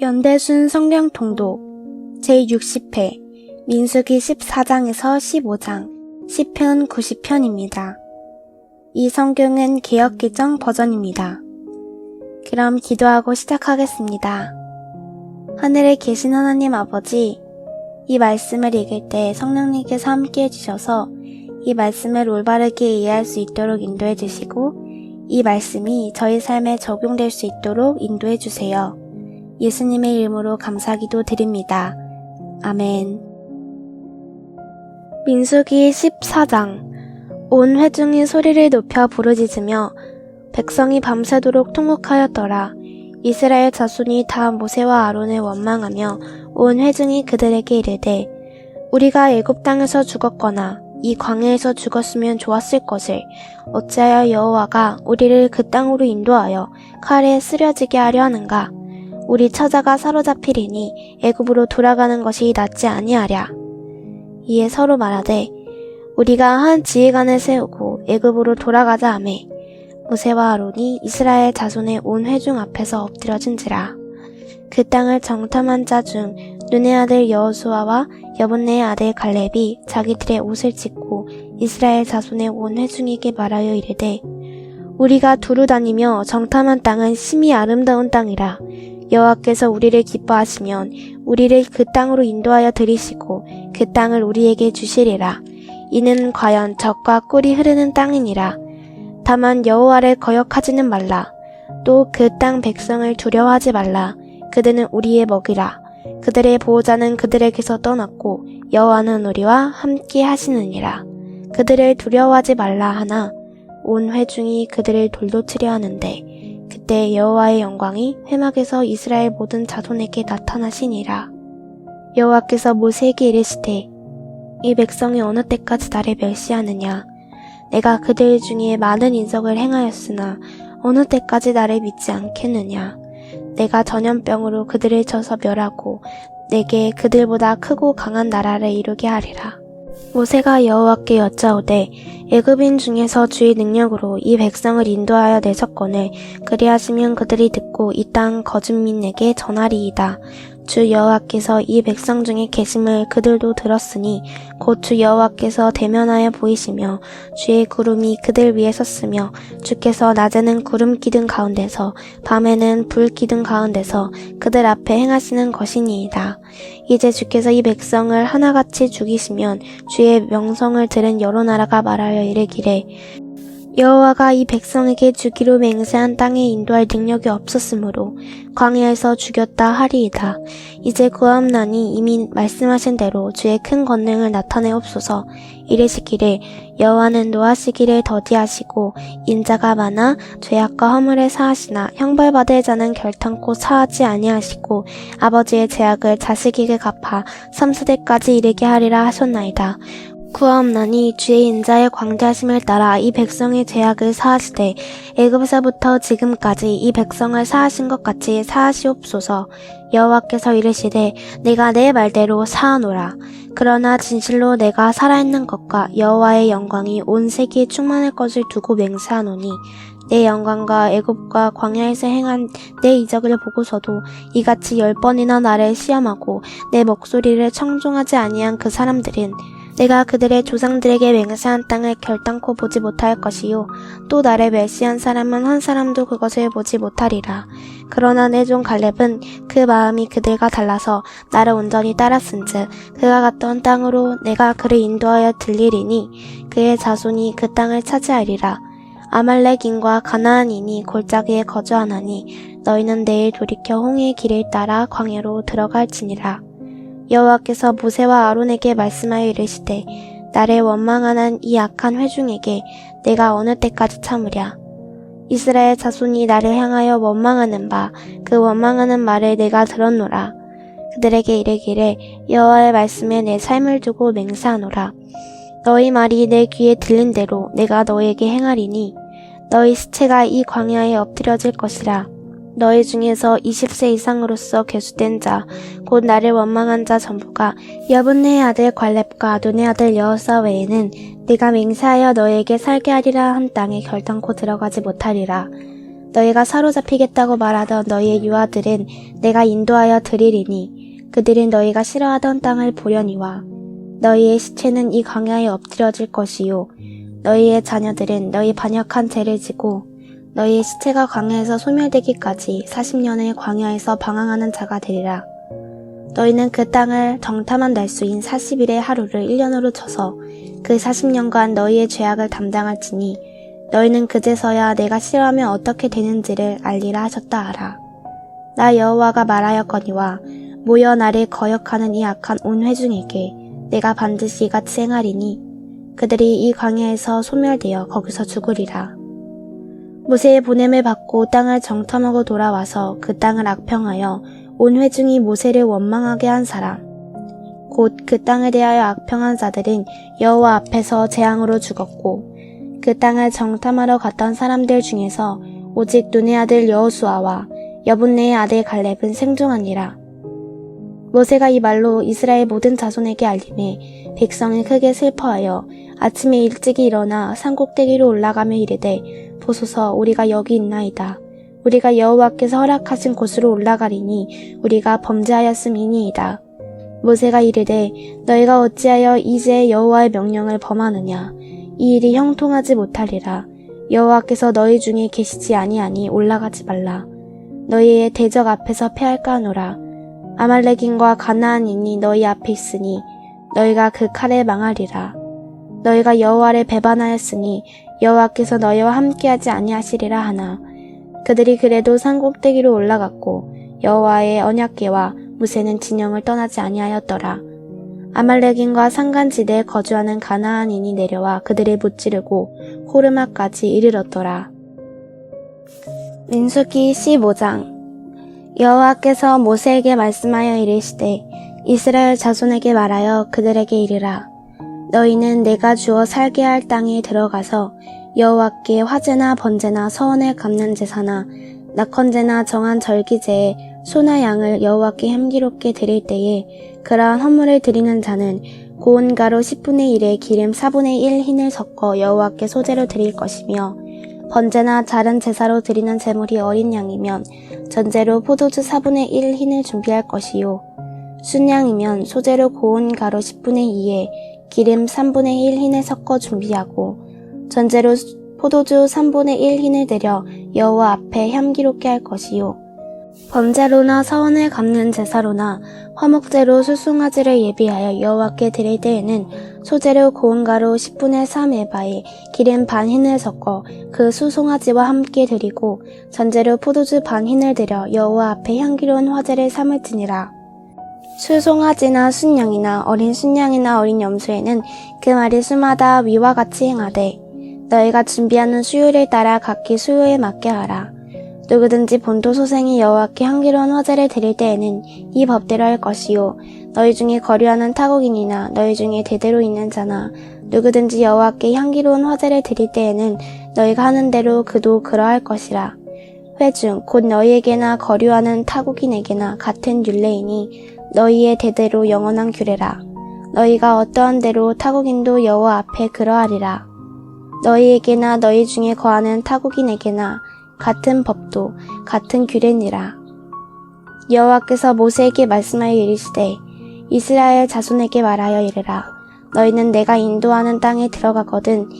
연대순 성경 통독 제60회 민수기 14장에서 15장 시편 90편입니다. 이 성경은 개혁기정 버전입니다. 그럼 기도하고 시작하겠습니다. 하늘에 계신 하나님 아버지, 이 말씀을 읽을 때 성령님께서 함께 해주셔서 이 말씀을 올바르게 이해할 수 있도록 인도해 주시고 이 말씀이 저희 삶에 적용될 수 있도록 인도해 주세요. 예수님의 이름으로 감사기도 드립니다. 아멘. 민수기 14장 온 회중이 소리를 높여 부르짖으며 백성이 밤새도록 통곡하였더라. 이스라엘 자손이 다 모세와 아론을 원망하며 온 회중이 그들에게 이르되 우리가 애굽 땅에서 죽었거나 이 광야에서 죽었으면 좋았을 것을 어찌하여 여호와가 우리를 그 땅으로 인도하여 칼에 쓰려지게 하려 하는가 우리 처자가 사로잡히리니 애굽으로 돌아가는 것이 낫지 아니하랴. 이에 서로 말하되 우리가 한 지휘관을 세우고 애굽으로 돌아가자 하매 모세와 아론이 이스라엘 자손의 온 회중 앞에서 엎드려진지라. 그 땅을 정탐한 자 중 눈의 아들 여호수아와 여분네의 아들 갈렙이 자기들의 옷을 찢고 이스라엘 자손의 온 회중에게 말하여 이르되 우리가 두루 다니며 정탐한 땅은 심히 아름다운 땅이라 여호와께서 우리를 기뻐하시면 우리를 그 땅으로 인도하여 들이시고 그 땅을 우리에게 주시리라. 이는 과연 적과 꿀이 흐르는 땅이니라. 다만 여호와를 거역하지는 말라. 또 그 땅 백성을 두려워하지 말라. 그들은 우리의 먹이라. 그들의 보호자는 그들에게서 떠났고 여호와는 우리와 함께 하시느니라. 그들을 두려워하지 말라 하나 온 회중이 그들을 돌도 치려 하는데 그때 여호와의 영광이 회막에서 이스라엘 모든 자손에게 나타나시니라. 여호와께서 모세에게 이르시되 이 백성이 어느 때까지 나를 멸시하느냐 내가 그들 중에 많은 인석을 행하였으나 어느 때까지 나를 믿지 않겠느냐 내가 전염병으로 그들을 쳐서 멸하고 내게 그들보다 크고 강한 나라를 이루게 하리라. 모세가 여호와께 여짜오되 애굽인 중에서 주의 능력으로 이 백성을 인도하여 내셨거늘 그리하시면 그들이 듣고 이 땅 거짓민에게 전하리이다. 주 여호와께서 이 백성 중에 계심을 그들도 들었으니 곧 주 여호와께서 대면하여 보이시며 주의 구름이 그들 위에 섰으며 주께서 낮에는 구름 기둥 가운데서 밤에는 불 기둥 가운데서 그들 앞에 행하시는 것이니이다. 이제 주께서 이 백성을 하나같이 죽이시면 주의 명성을 들은 여러 나라가 말하여 이르기를 여호와가 이 백성에게 주기로 맹세한 땅에 인도할 능력이 없었으므로 광야에서 죽였다 하리이다. 이제 구함나니 이미 말씀하신 대로 주의 큰 권능을 나타내옵소서 이르시기를 여호와는 노하시기를 더디하시고 인자가 많아 죄악과 허물을 사하시나 형벌받을 자는 결탄코 사하지 아니하시고 아버지의 죄악을 자식에게 갚아 삼세대까지 이르게 하리라 하셨나이다. 구하옵나니 주의 인자의 광대하심을 따라 이 백성의 죄악을 사하시되 애굽에서부터 지금까지 이 백성을 사하신 것 같이 사하시옵소서. 여호와께서 이르시되 내가 내 말대로 사하노라. 그러나 진실로 내가 살아있는 것과 여호와의 영광이 온 세계에 충만할 것을 두고 맹세하노니 내 영광과 애굽과 광야에서 행한 내 이적을 보고서도 이같이 열 번이나 나를 시험하고 내 목소리를 청종하지 아니한 그 사람들은 내가 그들의 조상들에게 맹세한 땅을 결단코 보지 못할 것이요. 또 나를 멸시한 사람은 한 사람도 그것을 보지 못하리라. 그러나 내 종 갈렙은 그 마음이 그들과 달라서 나를 온전히 따랐은즉 그가 갔던 땅으로 내가 그를 인도하여 들리리니 그의 자손이 그 땅을 차지하리라. 아말렉인과 가나안인이 골짜기에 거주하나니 너희는 내일 돌이켜 홍해의 길을 따라 광야로 들어갈지니라 여호와께서 모세와 아론에게 말씀하여 이르시되 나를 원망하는 이 악한 회중에게 내가 어느 때까지 참으랴. 이스라엘 자손이 나를 향하여 원망하는 바 그 원망하는 말을 내가 들었노라. 그들에게 이르기를 여호와의 말씀에 내 삶을 두고 맹세하노라. 너희 말이 내 귀에 들린 대로 내가 너에게 행하리니 너희 시체가 이 광야에 엎드려질 것이라 너희 중에서 20세 이상으로서 계수된 자, 곧 나를 원망한 자 전부가 여분네의 아들 관렙과 아돈의 아들 여호사 외에는 내가 맹세하여 너에게 살게 하리라 한 땅에 결단코 들어가지 못하리라. 너희가 사로잡히겠다고 말하던 너희의 유아들은 내가 인도하여 드리리니 그들은 너희가 싫어하던 땅을 보려니와 너희의 시체는 이 광야에 엎드려질 것이요 너희의 자녀들은 너희 반역한 죄를 지고 너희의 시체가 광야에서 소멸되기까지 40년의 광야에서 방황하는 자가 되리라. 너희는 그 땅을 정탐한 날수인 40일의 하루를 1년으로 쳐서 그 40년간 너희의 죄악을 담당할지니 너희는 그제서야 내가 싫어하면 어떻게 되는지를 알리라 하셨다 하라. 나 여호와가 말하였거니와 모여 나를 거역하는 이 악한 온 회중에게 내가 반드시 이같이 행하리니 그들이 이 광야에서 소멸되어 거기서 죽으리라. 모세의 보냄을 받고 땅을 정탐하고 돌아와서 그 땅을 악평하여 온 회중이 모세를 원망하게 한 사람. 곧 그 땅에 대하여 악평한 자들은 여호와 앞에서 재앙으로 죽었고 그 땅을 정탐하러 갔던 사람들 중에서 오직 눈의 아들 여호수아와 여분네의 아들 갈렙은 생존하니라. 모세가 이 말로 이스라엘 모든 자손에게 알림해 백성이 크게 슬퍼하여 아침에 일찍이 일어나 산꼭대기로 올라가며 이르되 보소서 우리가 여기 있나이다. 우리가 여호와께서 허락하신 곳으로 올라가리니 우리가 범죄하였음이니이다. 모세가 이르되 너희가 어찌하여 이제 여호와의 명령을 범하느냐? 이 일이 형통하지 못하리라. 여호와께서 너희 중에 계시지 아니하니 올라가지 말라. 너희의 대적 앞에서 패할까 하노라. 아말렉인과 가나안인이 너희 앞에 있으니 너희가 그 칼에 망하리라. 너희가 여호와를 배반하였으니 여호와께서 너희와 함께하지 아니하시리라 하나 그들이 그래도 산 꼭대기로 올라갔고 여호와의 언약궤와 무세는 진영을 떠나지 아니하였더라. 아말렉인과 산간지대에 거주하는 가나안인이 내려와 그들을 무찌르고 호르마까지 이르렀더라. 민수기 15장 여호와께서 모세에게 말씀하여 이르시되 이스라엘 자손에게 말하여 그들에게 이르라. 너희는 내가 주어 살게 할 땅에 들어가서 여호와께 화제나 번제나 서원을 갚는 제사나 낙헌제나 정한 절기제에 소나 양을 여호와께 향기롭게 드릴 때에 그러한 헌물을 드리는 자는 고운 가루 10분의 1에 기름 4분의 1 흰을 섞어 여호와께 소재로 드릴 것이며 번제나 자른 제사로 드리는 제물이 어린 양이면 전제로 포도주 4분의 1 흰을 준비할 것이요. 순양이면 소재로 고운 가루 10분의 2에 기름 3분의 1 흰을 섞어 준비하고 전제로 포도주 3분의 1 흰을 들여 여호와 앞에 향기롭게 할 것이요 범죄로나 서원을 갚는 제사로나 화목제로 수송아지를 예비하여 여호와께 드릴 때에는 소재로 고운 가루 10분의 3 에바에 기름 반 흰을 섞어 그 수송아지와 함께 드리고 전제로 포도주 반 흰을 들여 여호와 앞에 향기로운 화제를 삼을지니라. 수송아지나 순양이나 어린 순양이나 어린 염소에는 그 말이 수마다 위와 같이 행하되 너희가 준비하는 수요일에 따라 각기 수요에 맞게 하라. 누구든지 본토 소생이 여호와께 향기로운 화제를 드릴 때에는 이 법대로 할 것이요 너희 중에 거류하는 타국인이나 너희 중에 대대로 있는 자나 누구든지 여호와께 향기로운 화제를 드릴 때에는 너희가 하는 대로 그도 그러할 것이라 회중 곧 너희에게나 거류하는 타국인에게나 같은 율례이니 너희의 대대로 영원한 규례라 너희가 어떠한 대로 타국인도 여호와 앞에 그러하리라 너희에게나 너희 중에 거하는 타국인에게나 같은 법도 같은 규례니라. 여호와께서 모세에게 말씀하여 이르시되 이스라엘 자손에게 말하여 이르라. 너희는 내가 인도하는 땅에 들어가거든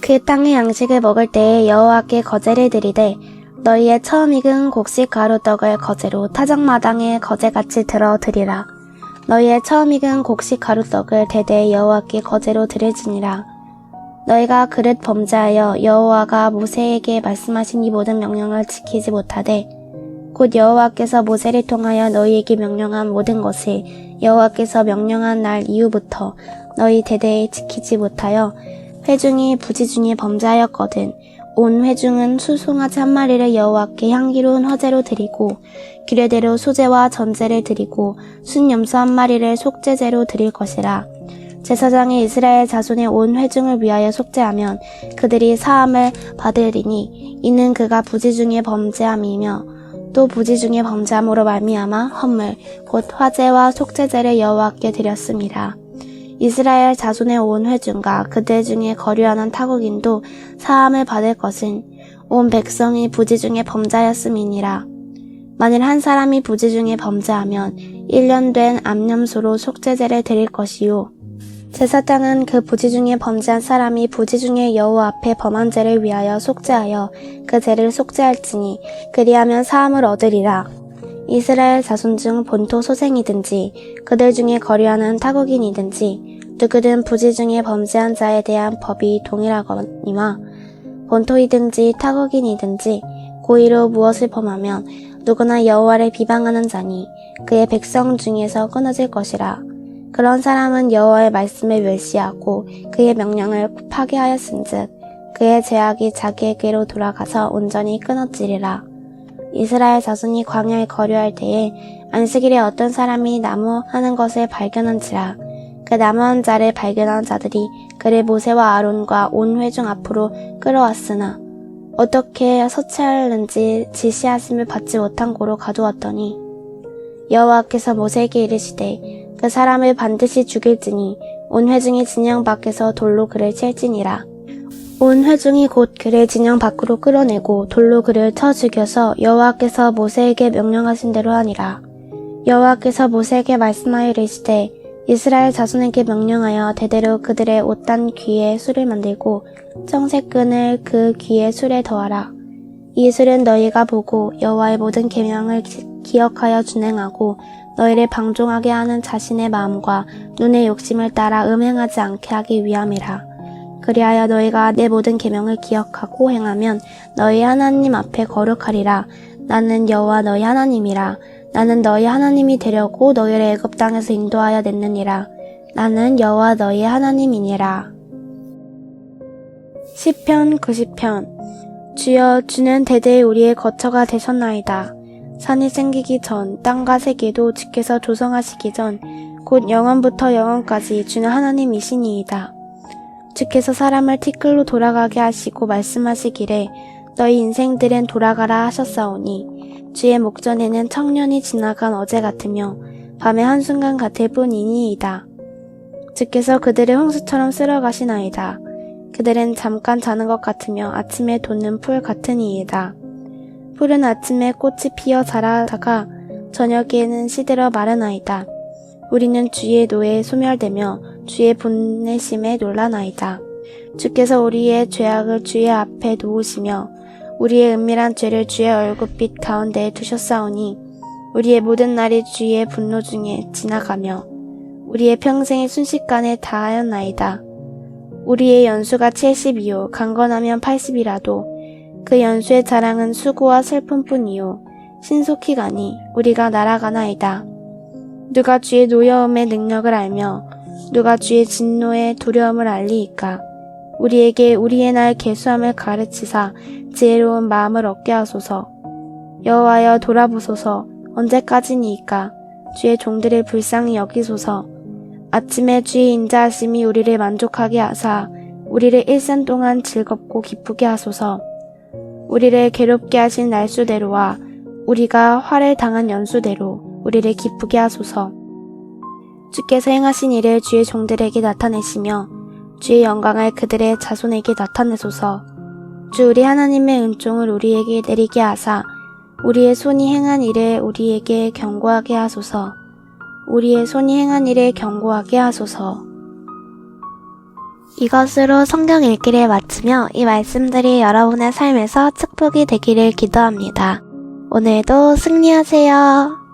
그 땅의 양식을 먹을 때에 여호와께 거제를 드리되 너희의 처음 익은 곡식 가루떡을 거제로 타작마당에 거제같이 들어 드리라. 너희의 처음 익은 곡식 가루떡을 대대 여호와께 거제로 드릴지니라. 너희가 그릇 범죄하여 여호와가 모세에게 말씀하신 이 모든 명령을 지키지 못하되 곧 여호와께서 모세를 통하여 너희에게 명령한 모든 것을 여호와께서 명령한 날 이후부터 너희 대대에 지키지 못하여 회중이 부지 중에 범죄하였거든 온 회중은 수송아지 한 마리를 여호와께 향기로운 화제로 드리고 규례대로 소제와 전제를 드리고 순염소 한 마리를 속죄제로 드릴 것이라 제사장이 이스라엘 자손의 온 회중을 위하여 속죄하면 그들이 사함을 받으리니 이는 그가 부지 중에 범죄함이며 또 부지 중에 범죄함으로 말미암아 헌물 곧 화제와 속죄제를 여호와께 드렸습니다. 이스라엘 자손의 온 회중과 그들 중에 거류하는 타국인도 사함을 받을 것은 온 백성이 부지 중에 범자였음이니라. 만일 한 사람이 부지 중에 범죄하면 1년 된 암염소로 속죄제를 드릴 것이요. 제사장은 그 부지 중에 범죄한 사람이 부지 중에 여호와 앞에 범한 죄를 위하여 속죄하여 그 죄를 속죄할지니 그리하면 사함을 얻으리라. 이스라엘 자손 중 본토 소생이든지 그들 중에 거류하는 타국인이든지 누구든 부지 중에 범죄한 자에 대한 법이 동일하거니와 본토이든지 타국인이든지 고의로 무엇을 범하면 누구나 여호와를 비방하는 자니 그의 백성 중에서 끊어질 것이라. 그런 사람은 여호와의 말씀을 멸시하고 그의 명령을 파괴하였은즉 그의 죄악이 자기에게로 돌아가서 온전히 끊어지리라. 이스라엘 자손이 광야에 거류할 때에 안식일에 어떤 사람이 나무 하는 것을 발견한지라. 그 나무 한 자를 발견한 자들이 그를 모세와 아론과 온 회중 앞으로 끌어왔으나 어떻게 서치하는지 지시하심을 받지 못한 고로 가두었더니 여호와께서 모세에게 이르시되 그 사람을 반드시 죽일지니 온 회중이 진영 밖에서 돌로 그를 칠지니라 온 회중이 곧 그를 진영 밖으로 끌어내고 돌로 그를 쳐 죽여서 여호와께서 모세에게 명령하신 대로 하니라. 여호와께서 모세에게 말씀하여 이르시되 이스라엘 자손에게 명령하여 대대로 그들의 옷단 귀에 술을 만들고 청색 끈을 그 귀에 술에 더하라. 이 술은 너희가 보고 여호와의 모든 계명을 기- 기억하여 준행하고 너희를 방종하게 하는 자신의 마음과 눈의 욕심을 따라 음행하지 않게 하기 위함이라. 그리하여 너희가 내 모든 계명을 기억하고 행하면 너희 하나님 앞에 거룩하리라. 나는 여호와 너희 하나님이라. 나는 너희 하나님이 되려고 너희를 애굽 땅에서 인도하여 냈느니라. 나는 여호와 너희 하나님이니라. 시편 90편 주여 주는 대대에 우리의 거처가 되셨나이다. 산이 생기기 전 땅과 세계도 주께서 조성하시기 전 곧 영원부터 영원까지 주는 하나님이시니이다. 주께서 사람을 티끌로 돌아가게 하시고 말씀하시기를 너희 인생들은 돌아가라 하셨사오니 주의 목전에는 청년이 지나간 어제 같으며 밤의 한순간 같을 뿐이니이다. 주께서 그들을 홍수처럼 쓸어가시나이다. 그들은 잠깐 자는 것 같으며 아침에 돋는 풀 같으니이다. 풀은 아침에 꽃이 피어 자라다가 저녁에는 시들어 마르나이다. 우리는 주의 노에 소멸되며 주의 분내심에 놀라나이다. 주께서 우리의 죄악을 주의 앞에 놓으시며 우리의 은밀한 죄를 주의 얼굴빛 가운데에 두셨사오니 우리의 모든 날이 주의 분노 중에 지나가며 우리의 평생이 순식간에 다하였나이다. 우리의 연수가 70이요 강건하면 80이라도 그 연수의 자랑은 수고와 슬픔뿐이요 신속히 가니 우리가 날아가나이다. 누가 주의 노여움의 능력을 알며 누가 주의 진노의 두려움을 알리이까? 우리에게 우리의 날 계수함을 가르치사 지혜로운 마음을 얻게 하소서. 여호와여 돌아보소서. 언제까지니이까? 주의 종들을 불쌍히 여기소서. 아침에 주의 인자하심이 우리를 만족하게 하사 우리를 일생 동안 즐겁고 기쁘게 하소서. 우리를 괴롭게 하신 날수대로와 우리가 화를 당한 연수대로 우리를 기쁘게 하소서. 주께서 행하신 일을 주의 종들에게 나타내시며 주의 영광을 그들의 자손에게 나타내소서. 주 우리 하나님의 은총을 우리에게 내리게 하사 우리의 손이 행한 일을 우리에게 경고하게 하소서. 우리의 손이 행한 일을 경고하게 하소서. 이것으로 성경 읽기를 마치며 이 말씀들이 여러분의 삶에서 축복이 되기를 기도합니다. 오늘도 승리하세요.